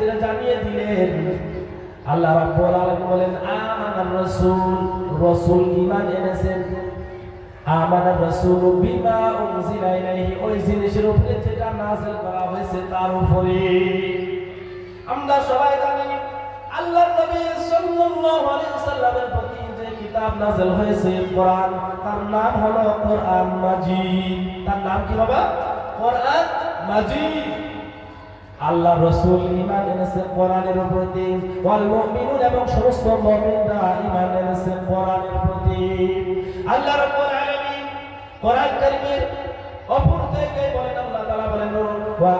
কারীমের জানিয়ে দিলেন, আল্লাহ রাব্বুল আলামিন বলেন, আমানার রাসূল রাসূল ঈমান এনেছেন। আমানার রাসূল বিমা উনজিলা ইলাইহি, ওই জিনিসের উপরে যেটা নাযিল করা হয়েছে তার উপরে। আমরা সবাই জানি, আল্লাহর নবী সাল্লাল্লাহু আলাইহি ওয়াসাল্লামের প্রতি যে কিতাব নাযিল হয়েছে, কোরআন, তার নাম হলো কোরআন মাজিদ। তার নাম কি বাবা? কোরআন মাজিদ। আল্লাহ রসুল ইমান এনেছে কোরআনের প্রতি, ওয়াল এবং সমস্ত মুমিনরা ইমান এনেছে কোরআনের প্রতি। আল্লাহ রাব্বুল আলামিন কোরআন কারীমের অপর জায়গায় বলেন, আল্লাহ তাআলা বলেন, ওয়া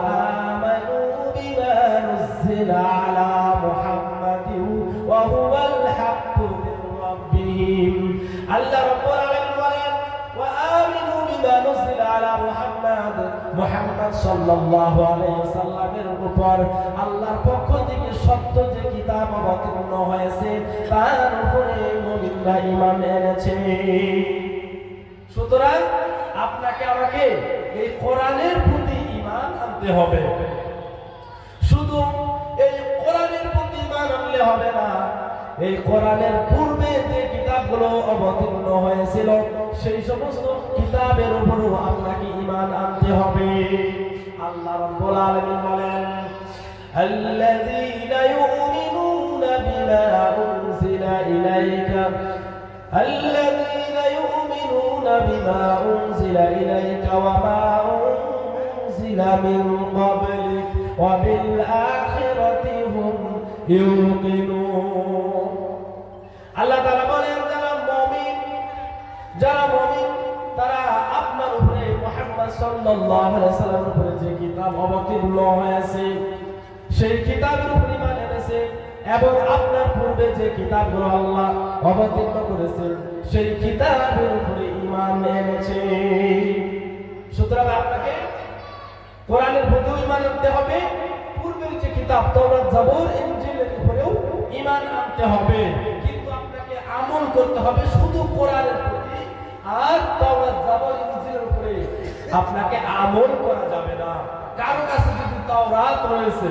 আমানু বিমা নুজিলা আলা মুহাম্মাদিন ওয়া হুয়াল হাক্কু রাব্বিহিম। আল্লাহ রাব্বুল আলামিন বলেন, ওয়া আমিনু বিমা নুজিলা আলা মুহাম্মাদ মুহাম্মদ। ওয়াসাল্লামের উপর আল্লাহর পক্ষ থেকে সত্য যে কিতাব অবতীর্ণ হয়েছে, তার উপরে মুমিনরা ঈমান এনেছে। সুতরাং আপনাকে আমাকে এই কোরআনের প্রতি ঈমান আনতে হবে। শুধু এই কোরআনের প্রতি ঈমান আনলে হবে না এই কোরআনের পূর্বে যে কিতাবগুলো অবতীর্ণ হয়েছিল সেই সমস্ত কিতাবের উপরও আপনাকে ঈমান আনতে হবে আল্লাহ রাব্বুল আলামিন বলেন الذين يؤمنون بما أنزل إليك الذين يؤمنون بما أنزل إليك وما أنزل من قبلك وبالآخرة هم يوقنون আল্লাহ তাআলা বলেন, যারা মুমিন যারা মুমিন, তারা আপনার উপরে মুহাম্মদ সাল্লাল্লাহু আলাইহি সাল্লামের উপরে যে কিতাব অবতীর্ণ হয়েছে, সেই কিতাবের উপরে ঈমান এনেছে এবং আপনার পূর্বে যে কিতাবগুলো আল্লাহ অবতীর্ণ করেছে, সেই কিতাবের উপরে ইমান এনেছে। সুতরাং আপনাকে কোরআনের প্রতিও ইমান আনতে হবে, পূর্বের যে কিতাব তওরাত, জাবুর, ইনজিলের উপরেও ঈমান আনতে হবে। করতে হবে শুধু কোরআনের প্রতি। আর তাওরাত জাবুর ইনজিলের উপরে। আপনাকে আমল করা যাবে না। কারও কাছে যদি তাওরাত রয়েছে,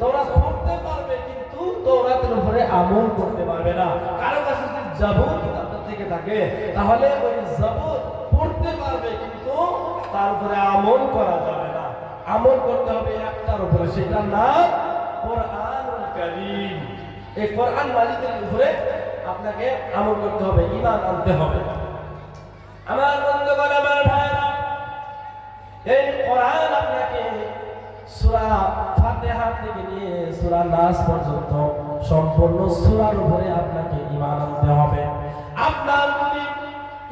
তাওরাত পড়তে পারবে, কিন্তু তাওরাতের উপরে আমল করতে পারবে না। কারও কাছে যদি জাবুর কিতাবটা থেকে থাকে, তাহলে ওই জাবুর পড়তে পারবে, কিন্তু তার উপরে আমল করা যাবে না। আমল করতে হবে একটার উপরে, সেটার নাম কোরআনুল কারীম। এই কোরআন মালিকের উপরে আপনাকে আমল করতে হবে, ঈমান আনতে হবে। আমার বন্ধুগণ, আমার ভাইরা এই কোরআন আপনাকে সূরা ফাতিহা থেকে নিয়ে সূরা নাস পর্যন্ত সম্পূর্ণ সূরার উপরে আপনাকে ঈমান আনতে হবে। আপনার যদি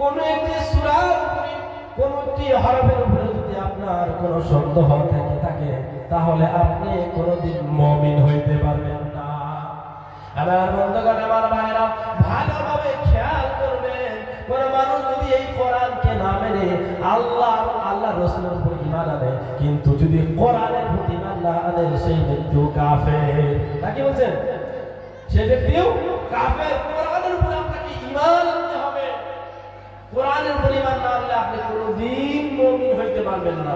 কোনো একটি সূরার উপরে, কোন একটি হরফের উপরে যদি আপনার কোনো সন্দেহ থেকে থাকে, তাহলে আপনি কোনোদিন মুমিন হইতে পারবেন না। আমার বন্ধুগণ, আমার ভাইরা ভালোভাবে খেয়াল করবেন, কোন মানুষ যদি এই কোরআনকে না মেনে আল্লাহ আল্লাহ রসুলের উপর ইমান আনে, কিন্তু যদি কোরআনের প্রতি না আনে, সেই ব্যক্তিও কাফের। তা কি বলছেন? সে ব্যক্তিও কাফের। কোরআনের উপরে আপনাকে ইমান আনতে হবে। কোরআনের উপর ইমান না আনলে আপনি কোনোদিন মুমিন হইতে পারবেন না।